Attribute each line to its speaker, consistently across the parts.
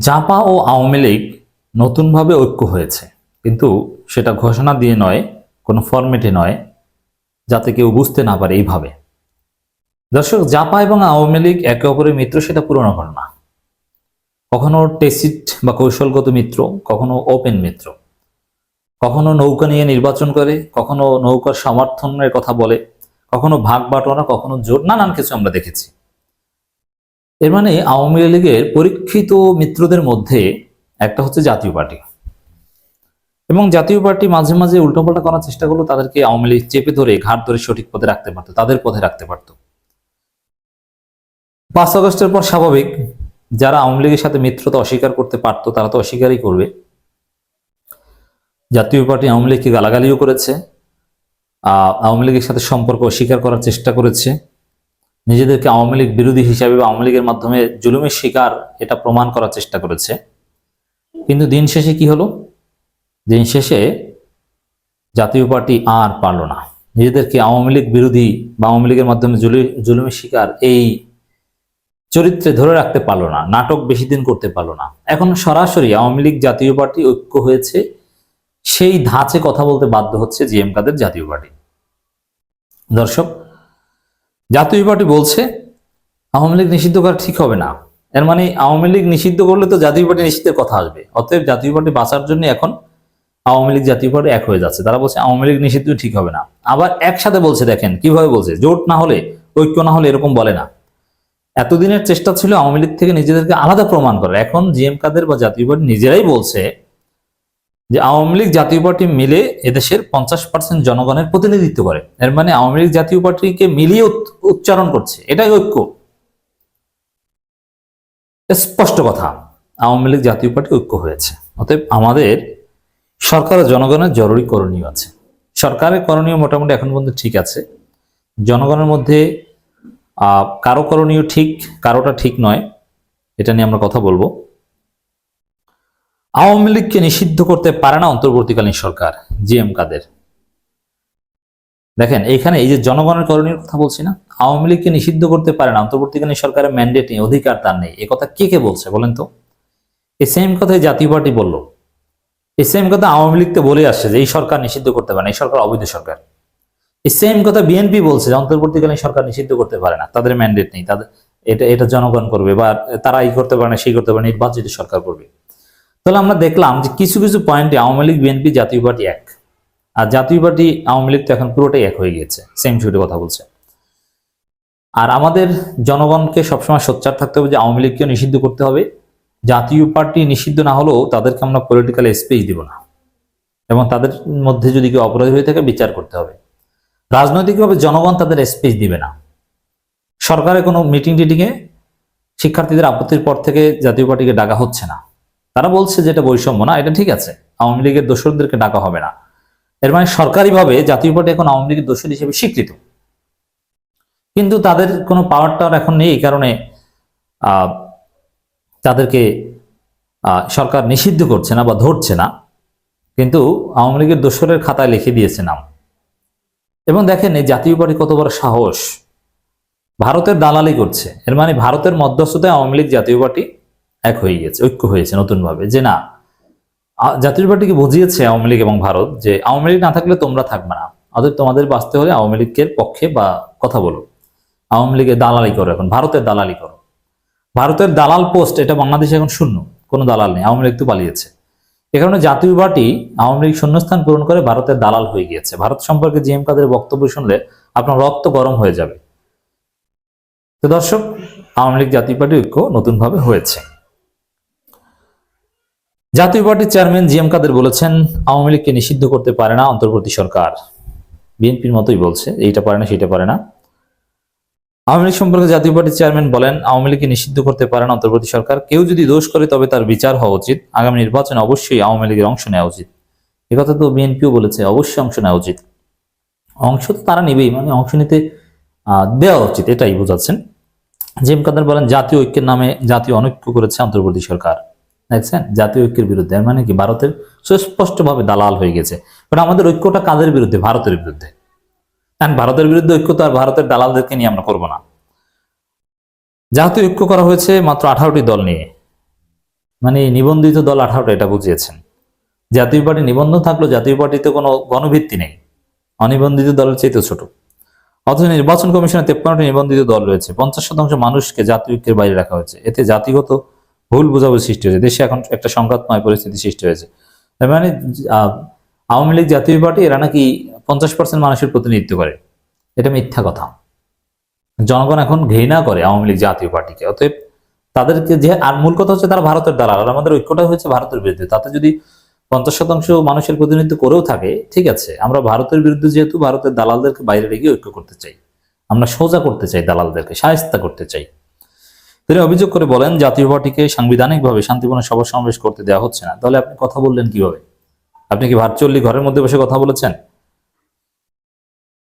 Speaker 1: জাপা ও আওয়ামী লীগ নতুনভাবে ঐক্য হয়েছে। কিন্তু সেটা ঘোষণা দিয়ে নয়, কোনো ফরম্যাটে নয়, যাতে কেউ বুঝতে না পারে এইভাবে। দর্শক, জাপা এবং আওয়ামী লীগ একে অপরের মিত্র, সেটা পুরনো ঘটনা। কখনো টেসিট বা কৌশলগত মিত্র, কখনো ওপেন মিত্র। কখনো নৌকা নিয়ে নির্বাচন করে, কখনো নৌকার সমর্থনের কথা বলে, কখনো ভাগ বাটোয়ারা, কখনো জোট, নানান কিছু আমরা দেখেছি। এর মানে আওয়ামী লীগের পরীক্ষিত মিত্রদের মধ্যে একটা হচ্ছে জাতীয় পার্টি। এবং জাতীয় পার্টি মাঝে মাঝে উল্টোপাল্টা করার চেষ্টা করল তাদেরকে আওয়ামী লীগ চেপে ধরে ঘাট ধরে সঠিক পথে রাখতে পারতো, তাদের পথে রাখতে পারতো। পাঁচ আগস্টের পর স্বাভাবিক, যারা আওয়ামী লীগের সাথে মিত্রতা অস্বীকার করতে পারতো, তারা তো অস্বীকারই করবে। জাতীয় পার্টি আওয়ামী লীগকে গালাগালিও করেছে আওয়ামী লীগের সাথে সম্পর্ক অস্বীকার করার চেষ্টা করেছে। নিজেদেরকে আওয়ামী লীগ বিরোধী হিসাবে বা আওয়ামী লীগের মাধ্যমে জুলুমের শিকার এটা প্রমাণ করার চেষ্টা করেছে। কিন্তু দিন শেষে কি হলো? দিন শেষে জাতীয় পার্টি আর পারল না। নিজেদেরকে আওয়ামী লীগ বিরোধী বা আওয়ামী লীগের মাধ্যমে জুলি- জুলুমের শিকার এই চরিত্রে ধরে রাখতে পারল না, নাটক বেশি দিন করতে পারল না। এখন সরাসরি আওয়ামী লীগ জাতীয় পার্টি ঐক্য হয়েছে, সেই ধাঁচে কথা বলতে বাধ্য হচ্ছে জিএম কাদের জাতীয় পার্টি। দর্শক জাতীয় পার্টি বলছে, আওয়ামী লীগ নিষিদ্ধ করা ঠিক হবে না। এর মানে আওয়ামী লীগ নিষিদ্ধ করলে তো জাতীয় পার্টি নিষিদ্ধের কথা আসবে। অতএব জাতীয় পার্টি বাঁচার জন্য এখন আওয়ামী লীগ জাতীয় পার্টি এক হয়ে যাচ্ছে। তারা বলছে আওয়ামী লীগ নিষিদ্ধ ঠিক হবে না। আবার একসাথে বলছে, দেখেন কীভাবে বলছে, জোট না হলে, ঐক্য না হলে এরকম বলে না। এতদিনের চেষ্টা ছিল আওয়ামী লীগ থেকে নিজেদেরকে আলাদা প্রমাণ করা এখন জিএম কাদের বা জাতীয় পার্টি নিজেরাই বলছে যে আওয়ামী লীগ জাতীয় পার্টি মিলে এদেশের পঞ্চাশ পার্সেন্ট জনগণের প্রতিনিধিত্ব করে। এর মানে আওয়ামী লীগ জাতীয় পার্টিকে মিলিয়ে উচ্চ- উচ্চারণ করছে। এটাই ঐক্য। স্পষ্ট কথা। আওয়ামী লীগ জাতীয় পার্টি ঐক্য হয়েছে। অতএব আমাদের সরকার ও জনগণের জরুরি করণীয় আছে। সরকারের করণীয় মোটামুটি এখন পর্যন্ত ঠিক আছে। জনগণের মধ্যে কারও করণীয় ঠিক, কারোটা ঠিক নয়। এটা নিয়ে আমরা কথা বলব। আওয়ামী লীগকে নিষিদ্ধ করতে পারে না অন্তর্বর্তীকালীন সরকার, জিএম কাদের? দেখেন, এখানে এই যে জনগণের করণীয় কথা বলছি না, আওয়ামী লীগকে নিষিদ্ধ করতে পারে না অন্তর্বর্তীকালীন সরকারের ম্যান্ডেট নেই, অধিকার তার নেই। এ কথা কে কে বলছে বলেন তো? এই সেম কথাই জাতীয় পার্টি বলল। এই সেম কথা আওয়ামী লীগ তো বলে আসছে যে এই সরকার নিষিদ্ধ করতে পারে না, এই সরকার অবৈধ সরকার। এই সেম কথা বিএনপি বলছে যে অন্তর্বর্তীকালীন সরকার নিষিদ্ধ করতে পারে না, তাদের ম্যান্ডেট নেই, তাদের, এটা এটা জনগণ করবে বা তারা এই করতে পারে না, সেই করতে পারে নির্বাচিত সরকার করবে। তাহলে আমরা দেখলাম যে কিছু কিছু পয়েন্টে আওয়ামী লীগ বিএনপি জাতীয় পার্টি এক। আর জাতীয় পার্টি, আওয়ামী লীগ তো এখন পুরোটাই এক হয়ে গিয়েছে। সেম ছুটে কথা বলছে। আর আমাদের জনগণকে সবসময় সোচ্চার থাকতে হবে যে আওয়ামী লীগকেও নিষিদ্ধ করতে হবে। জাতীয় পার্টি নিষিদ্ধ না হলেও তাদেরকে আমরা পলিটিক্যাল স্পেস দিব না। এবং তাদের মধ্যে যদি কেউ অপরাধী হয়ে থাকে, বিচার করতে হবে। রাজনৈতিকভাবে জনগণ তাদের স্পেস দিবে না। সরকারের কোনো মিটিং টিটিংয়ে শিক্ষার্থীদের আপত্তির পর থেকে জাতীয় পার্টিকে ডাকা হচ্ছে না। তারা বলছে যেটা বৈষম্য না, এটা ঠিক আছে, আওয়ামী লীগের দোসরদেরকে ডাকা হবে না। এর মানে সরকারিভাবে জাতীয় পার্টি এখন আওয়ামী লীগের দোষর হিসেবে স্বীকৃত। কিন্তু তাদের কোনো পাওয়ার টাওয়ার এখন নেই এই কারণে তাদেরকে সরকার নিষিদ্ধ করছে না বা ধরছে না। কিন্তু আওয়ামী লীগের দোসরের খাতায় লিখে দিয়েছে নাম। এবং দেখেন এই জাতীয় পার্টি কত বড় সাহস। ভারতের দালালি করছে। এর মানে ভারতের মধ্যস্থতায় আওয়ামী লীগ জাতীয় পার্টি এক হয়ে গেছে ঐক্য হয়েছে নতুনভাবে যে না জাতীয় পার্টিকে বুঝিয়েছে আওয়ামী লীগ এবং ভারত যে আওয়ামী লীগ না থাকলে তোমরা থাকবে না। অতএব তোমাদের বাঁচতে হলে আওয়ামী লীগের পক্ষে বা কথা বলো। আওয়ামী লীগের দালালি করো এখন, ভারতের দালালি করো। ভারতের দালাল পোস্ট, এটা বাংলাদেশে এখন শূন্য, কোনো দালাল নেই, আওয়ামী লীগ তো পালিয়েছে। এ কারণে জাতীয় পার্টি আওয়ামী লীগ শূন্যস্থান পূরণ করে ভারতের দালাল হয়ে গিয়েছে। ভারত সম্পর্কে জিএম কাদের বক্তব্য শুনলে আপনার রক্ত গরম হয়ে যাবে। তো দর্শক, আওয়ামী লীগ জাতীয় পার্টি ঐক্য নতুনভাবে হয়েছে। জাতীয় পার্টির চেয়ারম্যান জিএম কাদের বলেছেন, আওয়ামী লীগকে নিষিদ্ধ করতে পারে না অন্তর্বর্তী সরকার। বিএনপির মতোই বলছে, এইটা পারে না, সেটা পারে না। আওয়ামী লীগ সম্পর্কে জাতীয় পার্টির চেয়ারম্যান বলেন, আওয়ামী লীগকে নিষিদ্ধ করতে পারে না অন্তর্বর্তী সরকার, কেউ যদি দোষ করে তবে তার বিচার হওয়া উচিত। আগামী নির্বাচনে অবশ্যই আওয়ামী লীগের অংশ নেওয়া উচিত। কথা তো বিএনপিও বলেছে, অবশ্যই অংশ নেওয়া উচিত। অংশ তো তারা নেবেই মানে অংশ নিতে দেওয়া উচিত, এটাই বোঝাচ্ছেন। জিএম কাদের বলেন, জাতীয় ঐক্যের নামে জাতীয় অনৈক্য করেছে অন্তর্বর্তী সরকার। দেখছেন? জাতীয় ঐক্যের বিরুদ্ধে। মানে কি? ভারতের সুস্পষ্টভাবে দালাল হয়ে গেছে। কারণ আমাদের ঐক্যটা কাদের বিরুদ্ধে? ভারতের বিরুদ্ধে। কারণ ভারতের বিরুদ্ধে ঐক্য তো আর ভারতের দালালদেরকে নিয়ে আমরা করব না। জাতীয় ঐক্য করা হয়েছে মাত্র আঠারোটি দল নিয়ে। মানে নিবন্ধিত দল আঠারোটা, এটা বুঝিয়েছেন। জাতীয় পার্টি নিবন্ধন থাকলেও জাতীয় পার্টিতে কোনো গণভিত্তি নেই। অনিবন্ধিত দলের চাইতে ছোট। অথচ নির্বাচন কমিশনে তেপ্পান্নটি নিবন্ধিত দল রয়েছে। পঞ্চাশ শতাংশ মানুষকে জাতীয় ঐক্যের বাইরে রাখা হয়েছে। এতে জাতিগত ভুল বোঝাবুঝি সৃষ্টি হয়েছে। দেশে এখন একটা সংঘাতময় পরিস্থিতি সৃষ্টি হয়েছে। তার মানে আওয়ামী লীগ, জাতীয় পার্টি, এরা নাকি পঞ্চাশ পার্সেন্ট মানুষের প্রতিনিধিত্ব করে। এটা মিথ্যা কথা। জনগণ এখন ঘৃণা করে আওয়ামী লীগ, জাতীয় পার্টিকে। অতএব তাদেরকে যে, আর মূল কথা হচ্ছে তারা ভারতের দালাল। আর আমাদের ঐক্যটা হচ্ছে ভারতের বিরুদ্ধে। তাতে যদি পঞ্চাশ শতাংশ মানুষের প্রতিনিধিত্ব করেও থাকে, ঠিক আছে, আমরা ভারতের বিরুদ্ধে যেহেতু ভারতের দালালদেরকে বাইরে রেখে ঐক্য করতে চাই, আমরা সোজা করতে চাই দালালদেরকে সায়স্তা করতে চাই। তিনি অভিযোগ করে বলেন, জাতীয় পার্টিকে সাংবিধানিকভাবে শান্তিপূর্ণ সভা সমাবেশ করতে দেওয়া হচ্ছে না। তাহলে আপনি কথা বললেন কীভাবে? আপনি কি ভার্চুয়ালি ঘরের মধ্যে বসে কথা বলেছেন?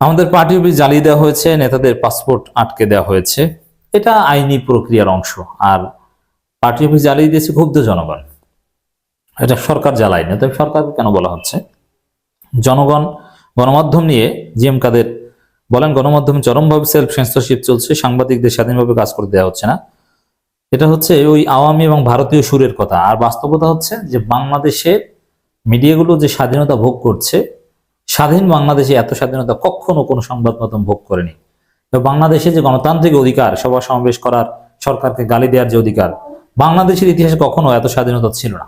Speaker 1: আমাদের পার্টি অফিস জ্বালিয়ে দেওয়া হয়েছে, নেতাদের পাসপোর্ট আটকে দেওয়া হয়েছে। এটা আইনি প্রক্রিয়ার অংশ, আর পার্টি অফিস জ্বালিয়ে দিয়েছে ক্ষুব্ধ জনগণ। এটা সরকার জ্বালায় না তবে সরকারকে কেন বলা হচ্ছে? জনগণ, গণমাধ্যম নিয়ে জিএম কাদের বলেন, গণমাধ্যমে চরমভাবে সেলফ সেন্সরশিপ চলছে, সাংবাদিকদের স্বাধীনভাবে কাজ করতে দেওয়া হচ্ছে না। এটা হচ্ছে ওই আওয়ামী এবং ভারতীয় সুরের কথা। আর বাস্তবতা হচ্ছে যে বাংলাদেশে মিডিয়াগুলো যে স্বাধীনতা ভোগ করছে, স্বাধীন বাংলাদেশে এত স্বাধীনতা কখনো কোনো সংবাদ মাধ্যম ভোগ করেনি। বাংলাদেশে যে গণতান্ত্রিক অধিকার, সভা সমাবেশ করার সরকারকে গালি দেওয়ার যে অধিকার, বাংলাদেশের ইতিহাসে কখনো এত স্বাধীনতা ছিল না।